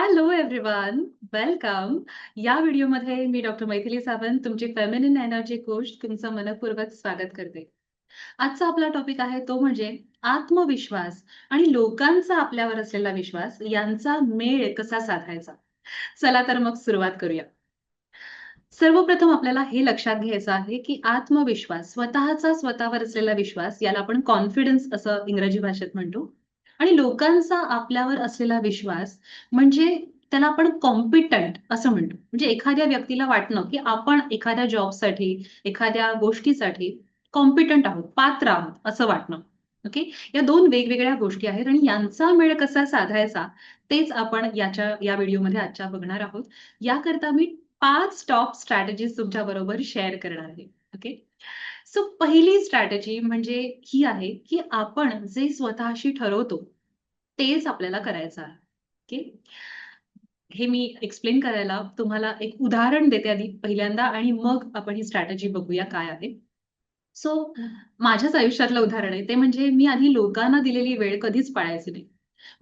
Hello everyone, welcome. या व्हिडिओमध्ये मी doctor Maithili Sawant, तुमची फेमिनिन एनर्जी कोच तुमचं मनपूर्वक स्वागत करते. आजचा आपला टॉपिक आहे तो म्हणजे आत्मविश्वास आणि लोकांचा आपल्यावर असलेला विश्वास यांचा मेळ कसा साधायचा. चला तर मग सुरुवात करूया. सर्वप्रथम आपल्याला हे लक्षात घ्यायचं आहे, की आत्मविश्वास स्वतःचा स्वतःवर असलेला विश्वास याला आपण कॉन्फिडन्स असं इंग्रजी भाषेत म्हणतो. आणि लोकांचा आपल्यावर असलेला विश्वास म्हणजे त्याला आपण कॉम्पिटंट असं म्हणतो. म्हणजे एखाद्या व्यक्तीला वाटणं, की आपण एखाद्या जॉबसाठी, एखाद्या गोष्टीसाठी कॉम्पिटंट आहोत, पात्र आहोत असं वाटणं. ओके. या दोन वेगवेगळ्या गोष्टी आहेत आणि यांचा मेळ कसा साधायचा तेच आपण याच्या या व्हिडिओमध्ये आजच्या बघणार आहोत. याकरता मी पाच टॉप स्ट्रॅटेजीज तुमच्या बरोबर शेअर करणार आहे. ओके. सो पहिली स्ट्रॅटेजी म्हणजे ही आहे, की आपण जे स्वतःशी ठरवतो, तेच आपल्याला करायचं आहे. की हे मी एक्सप्लेन करायला तुम्हाला एक उदाहरण देते आधी पहिल्यांदा आणि मग आपण ही स्ट्रॅटेजी बघूया काय आहे. सो माझ्याच आयुष्यातलं उदाहरण आहे ते म्हणजे मी आधी लोकांना दिलेली वेळ कधीच पाळायची नाही.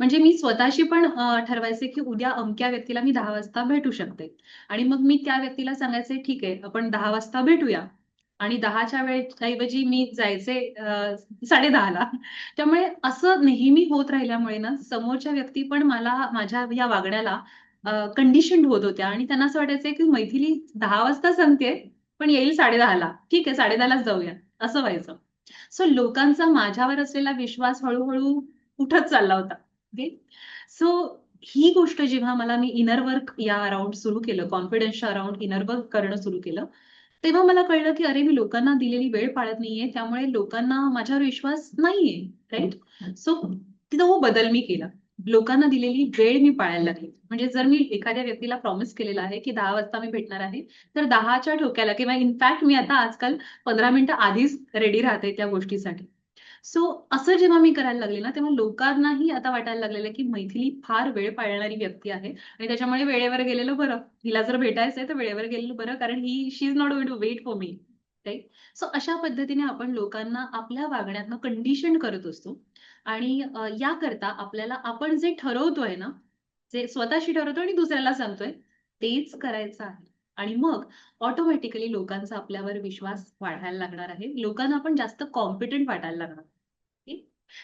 म्हणजे मी स्वतःशी पण ठरवायचे, की उद्या अमक्या व्यक्तीला मी दहा वाजता भेटू शकते आणि मग मी त्या व्यक्तीला सांगायचे, "ठीक आहे, आपण दहा वाजता भेटूया." आणि 10च्या वेळेऐवजी मी जायचे साडे दहाला त्यामुळे असं नेहमी होत राहिल्यामुळे ना, समोरच्या व्यक्ती पण मला माझ्या या वागण्याला कंडिशन होत होत्या आणि त्यांना असं वाटायचं, की मैथिली दहा वाजता सांगते पण येईल 10:30ला. ठीक आहे, 10:30लाच जाऊया, असं व्हायचं. सो लोकांचा माझ्यावर असलेला विश्वास हळूहळू उठत चालला होता. ओके. सो ही गोष्ट जेव्हा मला मी इनर वर्क या अराउंड सुरू केलं, कॉन्फिडन्सच्या अराउंड इनर वर्क करणं सुरू केलं, तेव्हा मला कळलं, की अरे मी लोकांना दिलेली वेळ पाळत नाहीये, त्यामुळे लोकांना माझ्यावर विश्वास नाहीये, राईट सो तो बदल मी केला. लोकांना दिलेली वेळ मी पाळायला लागली म्हणजे जर मी एखाद्या व्यक्तीला प्रॉमिस केलेलं आहे, की दहा वाजता मी भेटणार आहे, तर 10च्या ठोक्याला किंवा इनफॅक्ट मी आता आजकाल 15 मिनिटं आधीच रेडी राहते त्या गोष्टीसाठी. सो असं जेव्हा मी करायला लागले ना, तेव्हा लोकांनाही आता वाटायला लागलेलं, की मैथिली फार वेळ पाळणारी व्यक्ती आहे आणि त्याच्यामुळे वेळेवर गेलेलं बरं. हिला जर भेटायचंय तर वेळेवर गेलेलं बरं कारण ही she is not going to wait for me, right so अशा पद्धतीने आपण लोकांना आपल्या वागण्यातनं कंडिशन करत असतो आणि याकरता आपल्याला आपण जे ठरवतोय ना, जे स्वतःशी ठरवतोय आणि दुसऱ्याला सांगतोय, तेच करायचं आहे. आणि मग ऑटोमॅटिकली लोकांचा आपल्यावर विश्वास वाढायला लागणार आहे. लोकांना आपण जास्त कॉम्पिटंट वाटायला लागणार.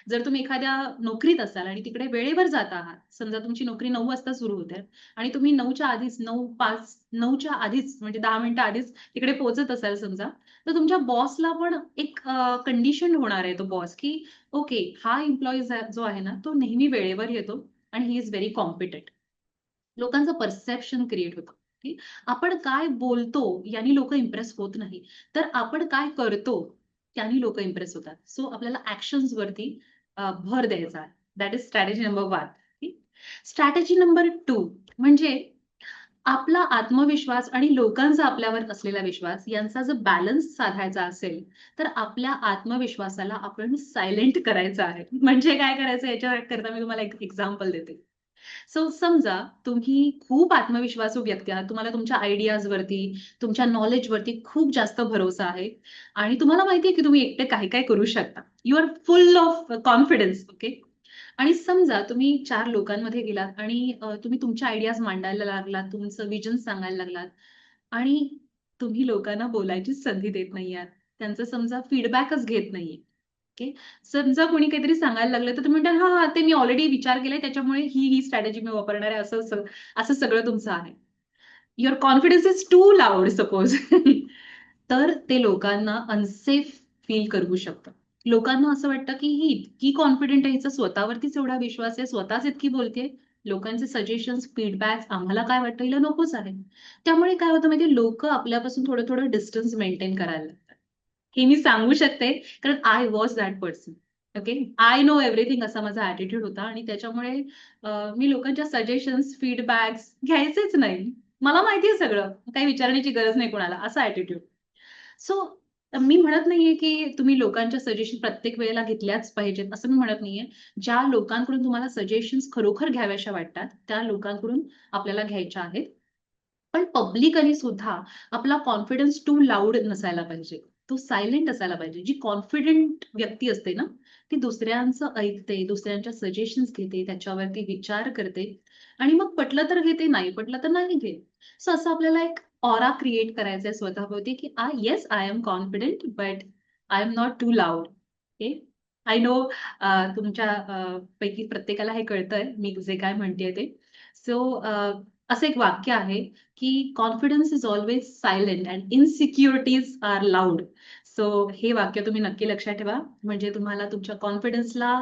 जर तुम्ही एखाद्या नोकरीत असाल आणि तिकडे वेळेवर जात आहात. समजा तुमची नोकरी नऊ वाजता सुरू होते आणि तुम्ही नऊच्या आधीच 9:05 9च्या आधीच म्हणजे दहा मिनिटं आधीच तिकडे पोहोचत असाल समजा, तर तुमच्या बॉसला पण एक कंडिशन होणार आहे तो बॉस, की ओके हा एम्प्लॉयी जो आहे ना, तो नेहमी वेळेवर येतो आणि ही इज व्हेरी कॉम्पिटंट. लोकांचं परसेप्शन क्रिएट होतं, आपण काय बोलतो यानी लोक इम्प्रेस होत नाही. तर आपण काय करतो त्यानी लोक इम्प्रेस होतात. सो आपल्याला ऍक्शन वरती भर द्यायचा that is strategy number one strategy number two म्हणजे आपला आत्मविश्वास आणि लोकांचा आपल्यावर असलेला विश्वास यांचा जर बॅलन्स साधायचा असेल, तर आपल्या आत्मविश्वासाला आपण सायलेंट करायचं आहे. म्हणजे काय करायचं याच्याकरता मी तुम्हाला एक एक्झाम्पल देते. सो समजा तुम्ही खूप आत्मविश्वासू व्यक्ती आहात. तुम्हाला तुमच्या आयडियाजवरती, तुमच्या नॉलेजवरती खूप जास्त भरोसा आहे आणि तुम्हाला माहिती आहे, की तुम्ही एकटे काय-काय करू शकता. You are full of confidence. Okay. आणि समजा तुम्ही चार लोकांमध्ये गेलात आणि तुम्ही तुमच्या आयडियाज मांडायला लागलात, तुमचं विजन सांगायला लागलात आणि तुम्ही लोकांना बोलायचीच संधी देत नाही आहात. त्यांचा समजा फीडबॅकच घेत नाहीये. ओके. समजा कोणी काहीतरी सांगायला लागलं, तर तुम्ही म्हणता, हा हा ते मी ऑलरेडी विचार केलाय त्याच्यामुळे ही, ही स्ट्रॅटेजी मी वापरणार आहे." असं असं सगळं तुमचं आहे. Your confidence is too loud suppose. तर ते लोकांना अनसेफ फील करू शकतं. लोकांना असं वाटतं, की ही इतकी कॉन्फिडंट आहे, हिचा स्वतःवरतीच एवढा विश्वास आहे, स्वतःच इतकी बोलते लोकांचे सजेशन फीडबॅक आम्हाला काय वाटतं हिला नकोच आहे. त्यामुळे काय होतं माहितीये लोक आपल्यापासून थोडं-थोडं डिस्टन्स मेंटेन करायला हे मी सांगू शकते कारण I was that person. Okay. I know everything असा माझा ऍटिट्यूड होता आणि त्याच्यामुळे मी लोकांच्या सजेशन्स, फीडबॅक्स घ्यायचेच नाही. मला माहिती आहे सगळं. काही विचारण्याची गरज नाही कोणाला असा ऍटिट्यूड सो मी म्हणत नाहीये, की तुम्ही लोकांच्या सजेशन प्रत्येक वेळेला घेतल्याच पाहिजेत असं मी म्हणत नाहीये. ज्या लोकांकडून तुम्हाला सजेशन्स खरोखर घ्याव्याशा वाटतात, त्या लोकांकडून आपल्याला घ्यायच्या आहेत. पण पब्लिकली सुद्धा आपला कॉन्फिडन्स टू लाऊड नसायला पाहिजे. तो सायलेंट असायला पाहिजे. जी कॉन्फिडंट व्यक्ती असते ना ती दुसऱ्यांचं ऐकते दुसऱ्यांच्या सजेशन्स घेते त्याच्यावरती विचार करते आणि मग पटलं तर घेते नाही पटलं तर नाही घेत. सो असं आपल्याला एक ऑरा क्रिएट करायचा आहे स्वतःभोवती की I yes I am confident but I am not too loud okay I know तुमच्या पैकी प्रत्येकाला हे कळतंय मी जे काय म्हणते ते. सो असं एक वाक्य आहे की confidence is always silent and insecurities are loud so हे वाक्य तुम्ही नक्की लक्षात ठेवा. म्हणजे तुम्हाला तुमच्या कॉन्फिडन्सला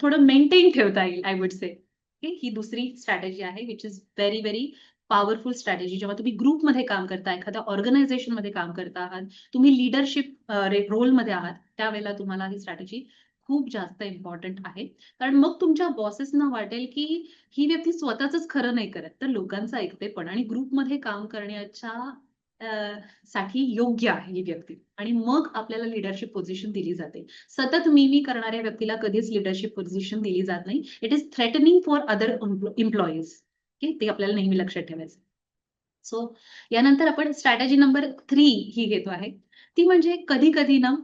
थोडं मेंटेन ठेवता येईल आय वुड से ही दुसरी स्ट्रॅटेजी आहे which is very very powerful strategy जेव्हा तुम्ही ग्रुपमध्ये काम करता एखाद्या ऑर्गनायझेशनमध्ये काम करता आहात तुम्ही लिडरशिप रोलमध्ये आहात त्यावेळेला तुम्हाला ही स्ट्रॅटेजी खूप जास्त इम्पॉर्टंट आहे. कारण मग तुमच्या बॉसेसना वाटेल की ही व्यक्ती स्वतःच खरं नाही करत. तर लोकांचं ऐकते पण आणि ग्रुपमध्ये काम करण्याच्या साठी योग्य आहे ही व्यक्ती. आणि मग आपल्याला लिडरशिप पोझिशन दिली जाते. सतत मी मी करणाऱ्या व्यक्तीला कधीच लिडरशिप पोझिशन दिली जात नाही. It is threatening for other employees okay ते आपल्याला नेहमी लक्षात ठेवायचं. सो यानंतर आपण स्ट्रॅटेजी नंबर थ्री ही घेतो आहे. ती म्हणजे कधी कधी ना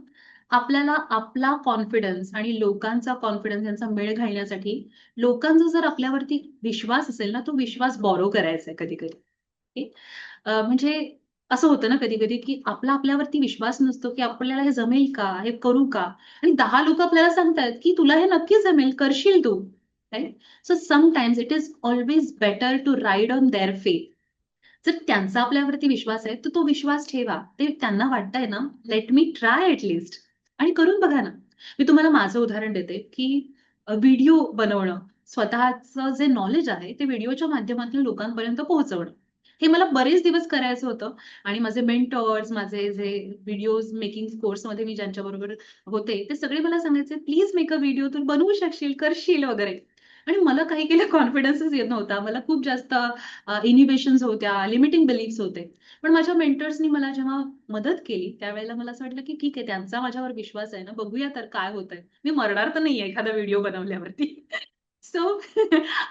आपल्याला आपला कॉन्फिडन्स आणि लोकांचा कॉन्फिडन्स यांचा मेळ घालण्यासाठी लोकांचा जर आपल्यावरती विश्वास असेल ना तो विश्वास बॉरो करायचा आहे कधी कधी म्हणजे असं होतं ना कधी कधी की आपला आपल्यावरती विश्वास नसतो की आपल्याला हे जमेल का हे करू का? आणि दहा लोक आपल्याला सांगतात की तुला हे नक्की जमेल करशील तू. So sometimes it is always better to ride on their faith जर त्यांचा आपल्यावरती विश्वास आहे तर तो विश्वास ठेवा. ते त्यांना वाटतंय ना लेट मी ट्राय ॲटलिस्ट आणि करून बघा ना. मी तुम्हाला माझं उदाहरण देते की व्हिडिओ बनवणं स्वतःचं जे नॉलेज आहे ते व्हिडिओच्या माध्यमातून लोकांपर्यंत पोहोचवणं. हे मला बरेच दिवस करायचं होतं आणि माझे मेंटर्स माझे जे व्हिडिओज मेकिंग कोर्समध्ये मी ज्यांच्याबरोबर होते ते सगळे मला सांगायचे प्लीज मेक अ व्हिडिओ तू बनवू शकशील करशील वगैरे. आणि मला काही केलं कॉन्फिडन्सच येत नव्हता. मला खूप जास्त इनिबेशन्स होत्या लिमिटिंग बिलीफ्स होते. पण माझ्या मेंटर्सनी मला जेव्हा मदत केली त्यावेळेला मला असं वाटलं की ठीक आहे त्यांचा माझ्यावर विश्वास आहे ना बघूया तर काय होतंय. मी मरणार तर नाहीये एखादा video बनवल्यावरती. So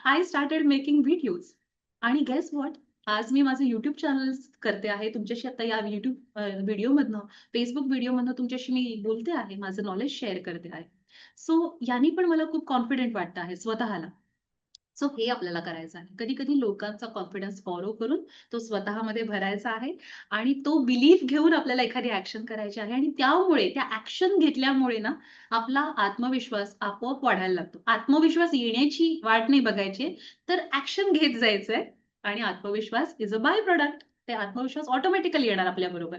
I started making videos आणि गेस वॉट आज मी माझं युट्यूब चॅनल करते आहे. तुमच्याशी आता या युट्यूब व्हिडिओमधनं फेसबुक व्हिडिओमधनं तुमच्याशी मी बोलते आहे. माझं नॉलेज शेअर करते आहे. सो यांनी पण मला खूप कॉन्फिडेंट वाटतं आहे स्वतःला. सो हे आपल्याला करायचं आहे. कधी कधी लोकांचा कॉन्फिडन्स फॉलो करून तो स्वतःमध्ये भरायचा आहे आणि तो बिलीफ घेऊन आपल्याला एखादी ऍक्शन करायची आहे आणि त्यामुळे त्या ऍक्शन घेतल्यामुळे ना आपला आत्मविश्वास आपोआप वाढायला लागतो. आत्मविश्वास येण्याची वाट नाही बघायची तर ऍक्शन घेत जायचंय आणि आत्मविश्वास इज अ बाय प्रोडक्ट ते आत्मविश्वास ऑटोमॅटिकली येणार आपल्या बरोबर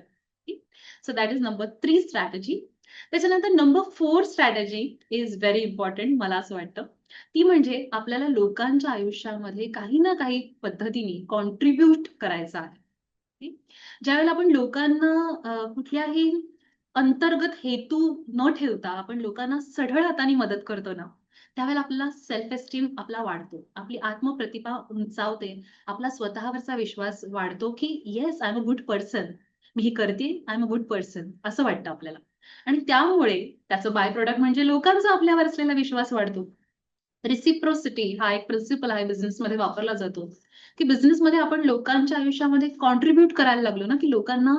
so that is number three strategy त्याच्यानंतर number four strategy is very important मला असं वाटतं. ती म्हणजे आपल्याला लोकांच्या आयुष्यामध्ये काही ना काही पद्धतीने कॉन्ट्रीब्युट करायचं आहे. ज्यावेळेला आपण लोकांना कुठल्याही अंतर्गत हेतू न ठेवता आपण लोकांना सढळ हाताने मदत करतो ना त्यावेळेला आपला सेल्फ एस्टीम आपला वाढतो. आपली आत्मप्रतिभा उंचावते. आपला स्वतःवरचा विश्वास वाढतो की yes I am a good person मी ही करते I am a good person असं वाटतं आपल्याला. आणि त्यामुळे त्याचं बाय प्रोडक्ट म्हणजे लोकांचा आपल्यावर असलेला विश्वास वाढतो. रिसिप्रोसिटी हा एक प्रिन्सिपल आहे बिझनेसमध्ये वापरला जातो. की बिझनेसमध्ये आपण लोकांच्या आयुष्यामध्ये कॉन्ट्रीब्युट करायला लागलो ना की लोकांना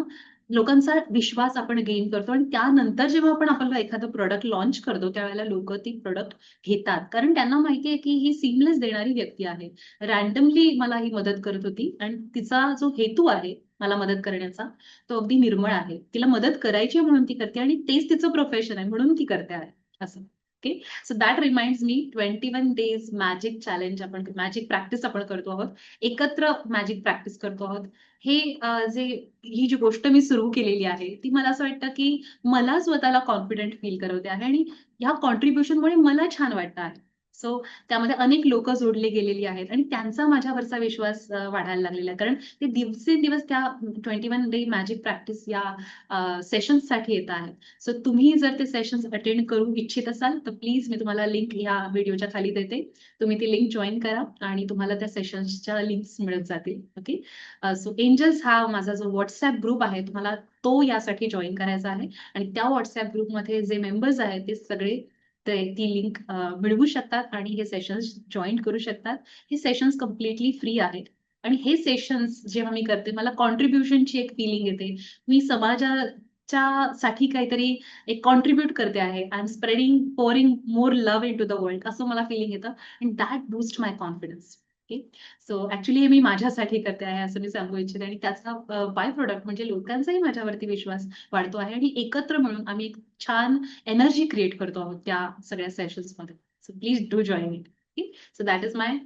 लोकांचा विश्वास आपण गेन करतो आणि त्यानंतर जेव्हा आपण आपल्याला एखादं प्रोडक्ट लॉन्च करतो त्यावेळेला लोक ती प्रोडक्ट घेतात. कारण त्यांना माहिती आहे की ही सीमलेस देणारी व्यक्ती आहे. रॅन्डमली मला ही मदत करत होती आणि तिचा जो हेतू आहे मला मदत करण्याचा तो अगदी निर्मळ आहे. तिला मदत करायची म्हणून ती करते आणि तेच तिचं प्रोफेशन आहे म्हणून ती करते आहे. असं. Okay so that remind me twenty one days magic challenge आपण मॅजिक प्रॅक्टिस आपण करतो आहोत. एकत्र मॅजिक प्रॅक्टिस करतो आहोत. हे जे ही जी गोष्ट मी सुरू केलेली आहे ती मला असं वाटतं की मला स्वतःला कॉन्फिडंट फील करवते आहे आणि ह्या कॉन्ट्रीब्युशनमुळे मला छान वाटतं आहे. सो त्यामध्ये अनेक लोक जोडले गेलेली आहेत आणि त्यांचा माझ्यावरचा विश्वास वाढायला लागलेला आहे. कारण ते दिवसेंदिवस त्या twenty one day magic practice या सेशन्ससाठी येत आहेत. सो तुम्ही जर ते सेशन्स अटेंड करू इच्छित असाल तर प्लीज मी तुम्हाला लिंक या व्हिडिओच्या खाली देते. तुम्ही ती लिंक जॉईन करा आणि तुम्हाला त्या सेशन्सच्या लिंक्स मिळत जातील. ओके? सो एंजल्स हा माझा जो व्हॉट्सअप ग्रुप आहे तुम्हाला तो यासाठी जॉईन करायचा आहे. आणि त्या व्हॉट्सअप ग्रुपमध्ये जे मेंबर्स आहेत ते सगळे ती लिंक मिळवू शकतात आणि हे सेशन्स जॉईन करू शकतात. हे सेशन्स कम्प्लिटली फ्री आहेत. आणि हे सेशन्स जेव्हा मी करते मला कॉन्ट्रीब्युशनची एक फिलिंग येते. मी समाजाच्या साठी काहीतरी एक कॉन्ट्रीब्यूट करते आहे. I am spreading pouring more love to the world असं मला फीलिंग येतं. And that boost my confidence. So actually हे मी माझ्यासाठी करते आहे असं मी सांगू इच्छिते आणि त्याचा बाय प्रॉडक्ट म्हणजे लोकांचाही माझ्यावरती विश्वास वाढतो आहे आणि एकत्र मिळून आम्ही एक छान एनर्जी क्रिएट करतो आहोत त्या सगळ्या सेशन्समध्ये. So please do join it. So that is my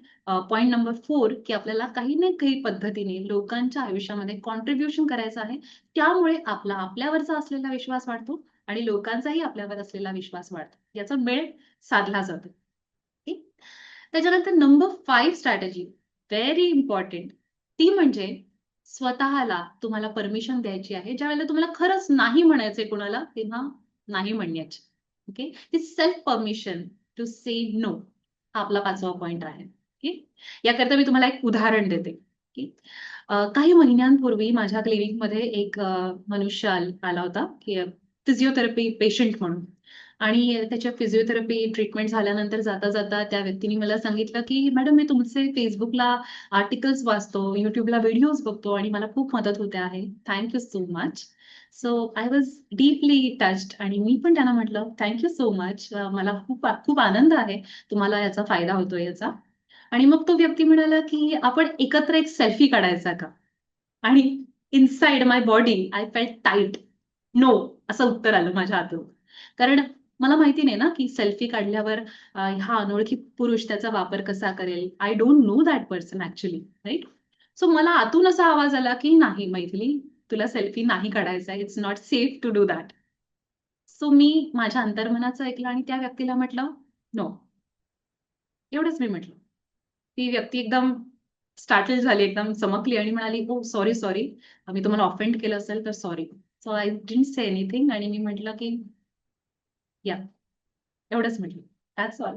point number four की आपल्याला काही ना काही पद्धतीने लोकांच्या आयुष्यामध्ये कॉन्ट्रिब्युशन करायचं आहे. त्यामुळे आपला आपल्यावरचा असलेला विश्वास वाढतो आणि लोकांचाही आपल्यावर असलेला विश्वास वाढतो. याचा मेळ साधला जातो. त्याच्यानंतर number five strategy very important ती म्हणजे स्वतःला तुम्हाला परमिशन द्यायची आहे. ज्या वेळेला तुम्हाला खरंच नाही म्हणायचंय कुणाला, तेव्हा नाही म्हणण्याची. ओके. ती self permission to say no हा आपला पाचवा पॉइंट आहे. ओके. याकरता मी तुम्हाला एक उदाहरण देते. काही महिन्यांपूर्वी माझ्या क्लिनिकमध्ये एक मनुष्य आला होता की फिजिओथेरपी पेशंट म्हणून आणि त्याच्या फिजिओथेरपी ट्रीटमेंट झाल्यानंतर जाता-जाता त्या व्यक्तीने मला सांगितलं की "मॅडम मी तुमचे फेसबुकला आर्टिकल्स वाचतो, युट्यूबला व्हिडिओज बघतो आणि मला खूप मदत होते आहे. Thank you so much." So I was deeply touched आणि मी पण त्यांना म्हटलं, थँक्यू सो मच. मला खूप खूप आनंद आहे तुम्हाला याचा फायदा होतो याचा." आणि मग तो व्यक्ती म्हणाला की "आपण एकत्र एक सेल्फी काढायचा का?" आणि inside my body I felt tight. No असं उत्तर आलं माझ्या हातून कारण मला माहिती नाही ना की सेल्फी काढल्यावर हा अनोळखी पुरुष त्याचा वापर कसा करेल. I don't know that person actually right so मला आतून असा आवाज आला की "नाही मैथिली, तुला सेल्फी नाही काढायचा it's not safe to do that." So मी माझ्या अंतर्मनाचं ऐकलं आणि त्या व्यक्तीला म्हटलं, "नो." एवढंच मी म्हटलं. ती व्यक्ती एकदम स्टार्टल झाली, एकदम चमकली आणि म्हणाली, हो सॉरी, सॉरी. मी तुम्हाला ऑफेंड केलं असेल तर sorry." So I didn't say anything आणि मी म्हटलं की या. एवढंच म्हटलं. That's all.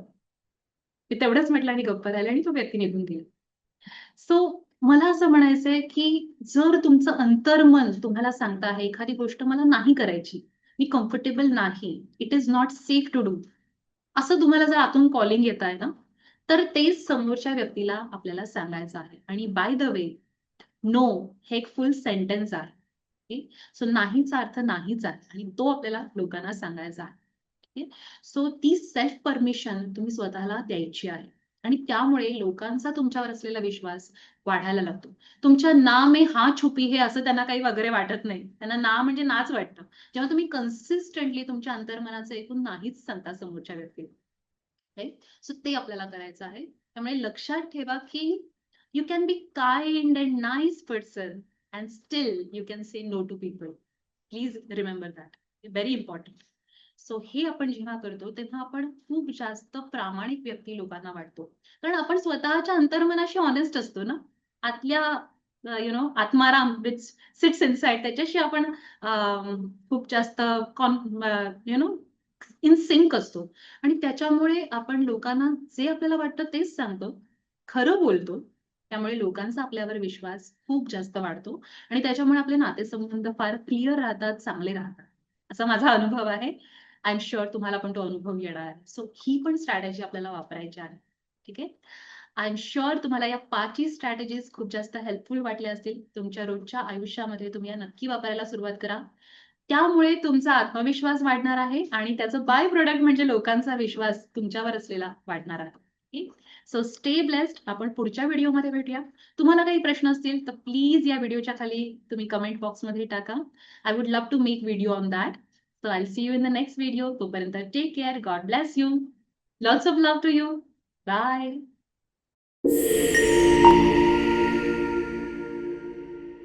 मी तेवढंच म्हटलं आणि गप्प झाले आणि तो व्यक्ती निघून गेला. सो मला असं म्हणायचंय की जर तुमचं अंतर्मन तुम्हाला सांगत आहे एखादी गोष्ट मला नाही करायची, मी कम्फर्टेबल नाही, it is not safe to do. असं तुम्हाला जर आतून कॉलिंग येतंय ना, तर तेच समोरच्या व्यक्तीला आपल्याला सांगायचं आहे. आणि बाय द वे, नो हे एक फुल सेंटन्स आहे. सो नाहीचा अर्थ नाहीच आहे आणि तो आपल्याला लोकांना सांगायचा आहे. सो ती सेल्फ परमिशन तुम्ही स्वतःला द्यायची आहे आणि त्यामुळे लोकांचा तुमच्यावर असलेला विश्वास वाढायला लागतो. तुमच्या ना मे हा छुपी हे असं त्यांना काही वगैरे वाटत नाही. त्यांना ना म्हणजे नाच वाटतं. जेव्हा तुम्ही कन्सिस्टंटली तुमच्या अंतर्मनाचं ऐकून नाहीच सांगता समोरच्या व्यक्तीला. सो ते आपल्याला करायचं आहे. त्यामुळे लक्षात ठेवा की you can be kind and nice person and still you can say no to people. Please remember that. Very important so हे आपण जेव्हा करतो तेव्हा आपण खूप जास्त प्रामाणिक व्यक्ती लोकांना वाटतो. कारण आपण स्वतःच्या अंतर्मनाशी ऑनेस्ट असतो ना. आतल्या यु नो आत्माराम विच सिट्स इनसाइड त्याच्याशी आपण खूप जास्त कॉन यु नो इन सिंक असतो आणि त्याच्यामुळे आपण लोकांना जे आपल्याला वाटतं तेच सांगतो. खरं बोलतो. त्यामुळे लोकांचा आपल्यावर विश्वास खूप जास्त वाढतो आणि त्याच्यामुळे आपले नातेसंबंध फार क्लिअर राहतात, चांगले राहतात. असा माझा अनुभव आहे. आय एम शुअर तुम्हाला पण तो अनुभव येणार सो ही पण स्ट्रॅटेजी आपल्याला वापरायची आहे. ठीक आहे. आय एम शुअर तुम्हाला या पाचही स्ट्रॅटेजीज खूप जास्त हेल्पफुल वाटल्या असतील. तुमच्या रोजच्या आयुष्यामध्ये तुम्ही या नक्की वापरायला सुरुवात करा. त्यामुळे तुमचा आत्मविश्वास वाढणार आहे आणि त्याचं बाय प्रोडक्ट म्हणजे लोकांचा विश्वास तुमच्यावर असलेला वाढणार आहे. So stay blessed. आपण पुढच्या व्हिडिओमध्ये भेटूया. तुम्हाला काही प्रश्न असतील तर प्लीज या व्हिडिओच्या खाली तुम्ही कमेंट बॉक्समध्ये टाका. I would love to make video on that. So I'll see you in the next video. Kuparanta, take care. God bless you. Lots of love to you. Bye.